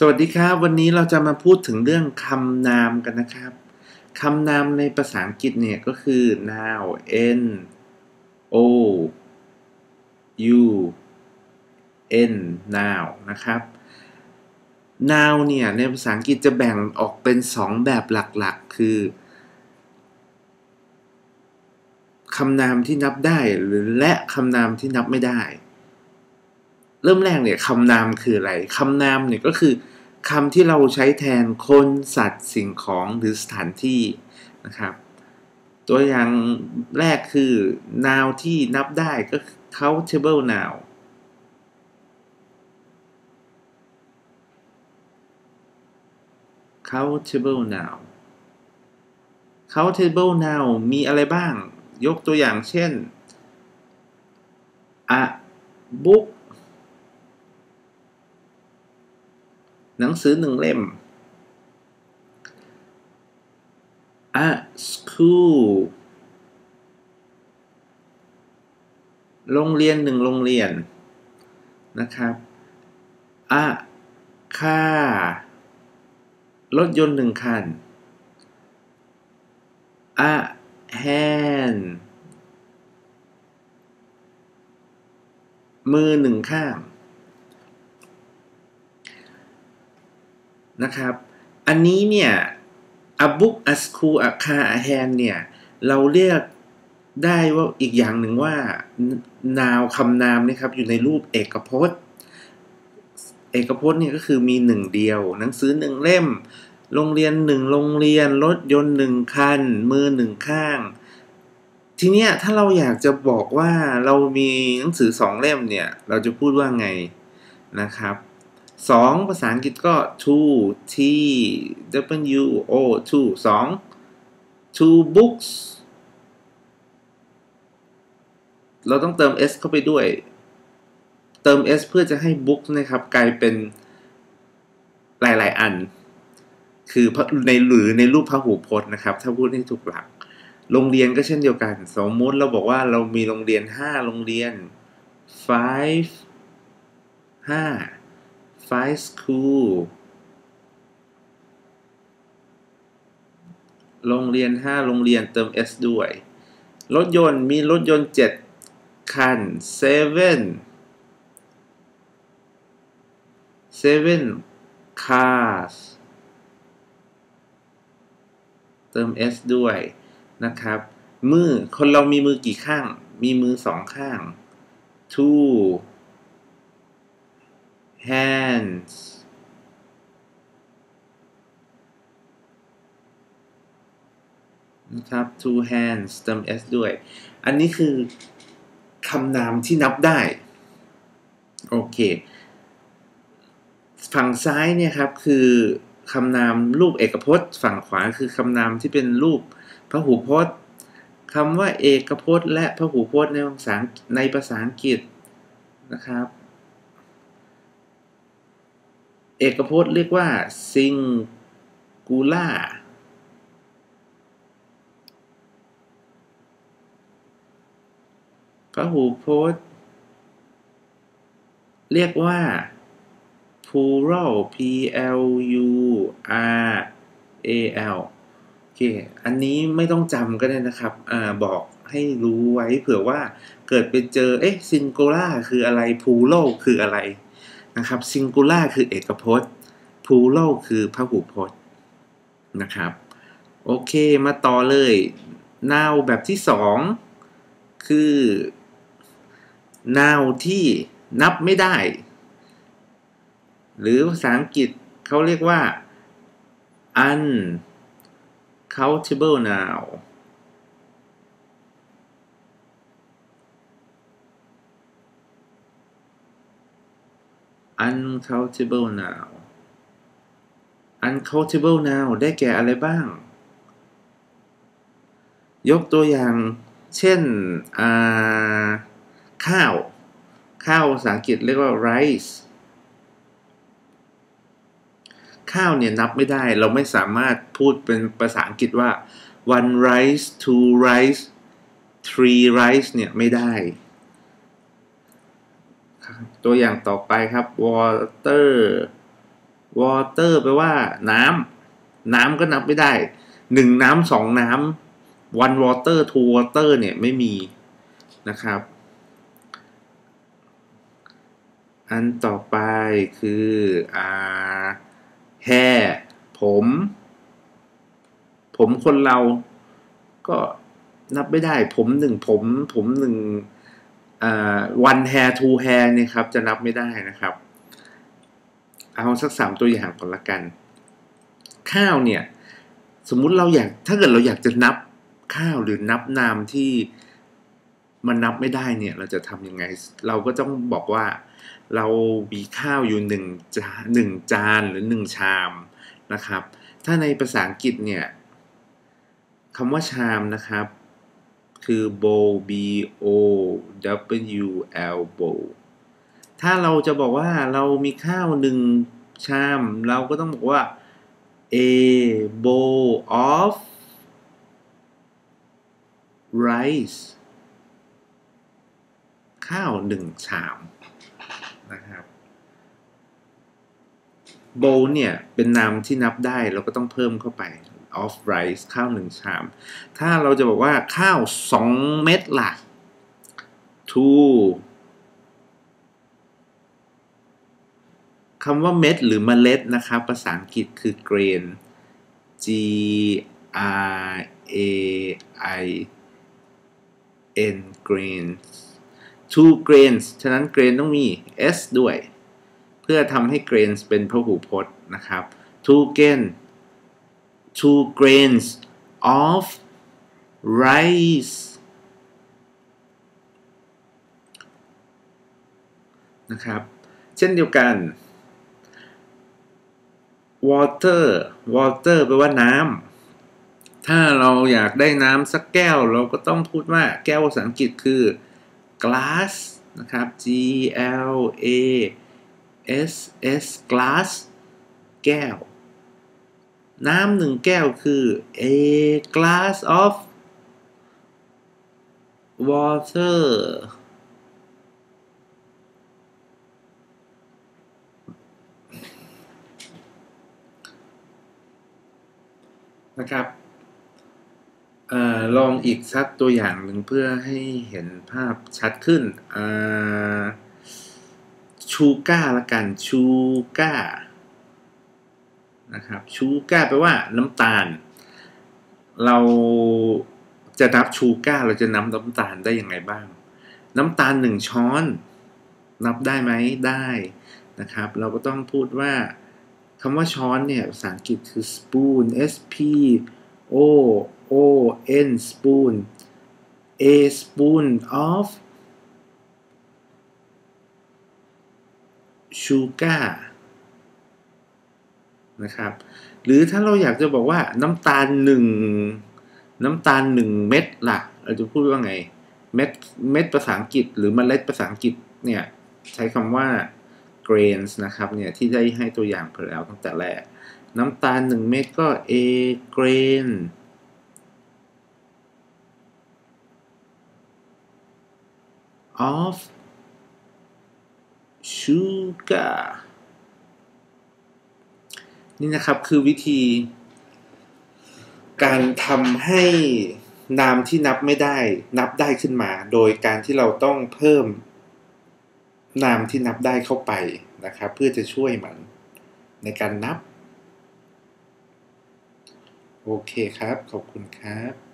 สวัสดีครับ วันนี้เราจะมาพูดถึงเรื่องคำนามกันนะครับคำนามในภาษาอังกฤษเนี่ยก็คือ noun n o u n noun นะครับ noun เนี่ยในภาษาอังกฤษจะแบ่งออกเป็น 2 แบบหลักๆ คือคำนามที่นับได้หรือและคำนามที่นับไม่ได้ เริ่มแรกเนี่ยคำนามคืออะไรคำนามเนี่ยก็คือคำที่เราใช้แทนคนสัตว์สิ่งของหรือสถานที่นะครับ ตัวอย่างแรกคือ noun ที่นับได้ก็ countable noun countable noun countable noun มีอะไรบ้าง ยกตัวอย่างเช่น a book หนังสือหนึ่งเล่ม a school โรงเรียนหนึ่งโรงเรียนนะครับ a car รถยนต์หนึ่งคัน a hand มือหนึ่งข้าง นะครับ อันนี้เนี่ย a book a school a car a hand เนี่ย เราเรียกได้ว่าอีกอย่างหนึ่งว่านาวคำนามนะครับ อยู่ในรูปเอกพจน์ เอกพจน์เนี่ยก็คือมีหนึ่งเดียว หนังสือหนึ่งเล่ม โรงเรียนหนึ่งโรงเรียน รถยนต์หนึ่งคัน มือหนึ่งข้าง ทีเนี้ยถ้าเราอยากจะบอกว่าเรามีหนังสือสองเล่มเนี่ย เราจะพูดว่าไงนะครับ สองภาษาอังกฤษก็ two t w o two สอง two books เราต้องเติม s เข้าไปด้วย เติม s เพื่อจะให้ book นะครับ กลายเป็นหลาย ๆ อัน คือในหรือในรูปพหูพจน์นะครับ ถ้าพูดให้ถูกหลัก โรงเรียนก็เช่นเดียวกัน สมมติเราบอกว่าเรามีโรงเรียน 5 โรงเรียน five 5 five school โรงเรียน 5 โรงเรียนเติม s ด้วย รถยนต์มีรถยนต์ 7 คัน seven seven cars เติม s ด้วยนะครับ มือ คนเรามีมือกี่ข้าง มีมือสองข้าง two hands นะครับ two hands เติม s ด้วย อันนี้คือคำนามที่นับได้ โอเค ฝั่งซ้ายเนี่ยครับ คือคำนามรูปเอกพจน์ ฝั่งขวาคือคำนามที่เป็นรูปพหูพจน์คำว่าเอกพจน์ และพหูพจน์ในภาษาในภาษาอังกฤษนะครับ เอกพจน์เรียกว่า singular พหูพจน์ เรียกว่า plural p l u r a l โอเค อันนี้ไม่ต้องจำก็ได้นะครับ อ่า บอกให้รู้ไว้เผื่อว่าเกิดไปเจอ เอ๊ะ singular คืออะไร plural คืออะไร นะครับ singular คือเอกพจน์ plural คือพหูพจน์นะครับ โอเคมาต่อเลย now แบบที่สองคือ now ที่นับไม่ได้ หรือภาษาอังกฤษเขาเรียกว่า uncountable now uncountable now uncountable now ได้แก่อะไรบ้าง ยกตัวอย่าง เช่น ข้าว ข้าวภาษาอังกฤษเรียกว่า rice ข้าวเนี่ยนับไม่ได้เราไม่สามารถพูดเป็นภาษาอังกฤษว่า one rice two rice three rice เนี่ยไม่ได้ ตัวอย่างต่อไปครับ water water แปลว่า น้ำน้ำก็นับไม่ได้หนึ่งน้ำสองน้ำ one water two water เนี่ยไม่มีนะครับ อันต่อไปคืออา hair ผม ผมคนเราก็นับไม่ได้ ผมหนึ่งผม ผมหนึ่ง one hair two hair เนี่ยครับ จะนับไม่ได้นะครับ เอาสักสามตัวอย่างก่อนละกัน ข้าวเนี่ย สมมุติเราอยากถ้าเกิดเราอยากจะนับข้าวหรือนับนามที่มันนับไม่ได้เนี่ย เราจะทำยังไง เราก็ต้องบอกว่า เรามีข้าวอยู่หนึ่งจานหนึ่งจานหรือหนึ่งชามนะครับ ถ้าในภาษาอังกฤษเนี่ยคำว่าชามนะครับ คือ bowl b o w l bowl ถ้าเราจะบอกว่าเรามีข้าวหนึ่งชาม เราก็ต้องบอกว่า a bowl of rice ข้าวหนึ่งชามนะครับ bowl เนี่ย เป็นนามที่นับได้เราก็ต้องเพิ่มเข้าไป of rice ข้าวหนึ่งชาม ถ้าเราจะบอกว่าข้าวสองเม็ดล่ะ two คำว่าเม็ดหรือเมล็ดนะครับภาษาอังกฤษคือ grain G R A I N grains two grains ฉะนั้น grain ต้องมี s ด้วย เพื่อทำให้ grains เป็นพหูพจน์นะครับ two grain two grains of rice นะครับ เช่นเดียวกัน water water แปลว่าน้ำ ถ้าเราอยากได้น้ำสักแก้ว เราก็ต้องพูดว่าแก้วภาษาอังกฤษคือ glass นะครับ G L A S S glass แก้ว น้ำหนึ่งแก้วคือ a glass of water นะครับอลองอีกสักตัวอย่างหนึ่งเพื่อให้เห็นภาพชัดขึ้นชูก้าละกันชูก้า นะครับชูก้าแปลว่าน้ำตาล เราจะนับชูก้าเราจะนับน้ำตาลได้ยังไงบ้าง น้ำตาลหนึ่งช้อน นับได้ไหมได้นะครับ เราก็ต้องพูดว่าคำว่าช้อนเนี่ยภาษาอังกฤษคือ spoon s p o o n spoon a spoon of sugar นะครับ หรือถ้าเราอยากจะบอกว่าน้ำตาลหนึ่งน้ำตาลหนึ่งเม็ดล่ะ เราจะพูดว่าไง เม็ดเม็ดภาษาอังกฤษ หรือมเมล็ดภาษาอังกฤษเนี่ยใช้คำว่า grains นะครับเนี่ยที่ได้ให้ตัวอย่างไปแล้วตั้งแต่แรก น้ำตาลหนึ่งเม็ดก็ a grain of sugar นี่นะครับคือวิธี การทำให้นามที่นับไม่ได้ นับได้ขึ้นมา โดยการที่เราต้องเพิ่ม นามที่นับได้เข้าไปนะครับ เพื่อจะช่วยมันในการนับ โอเคครับ ขอบคุณครับ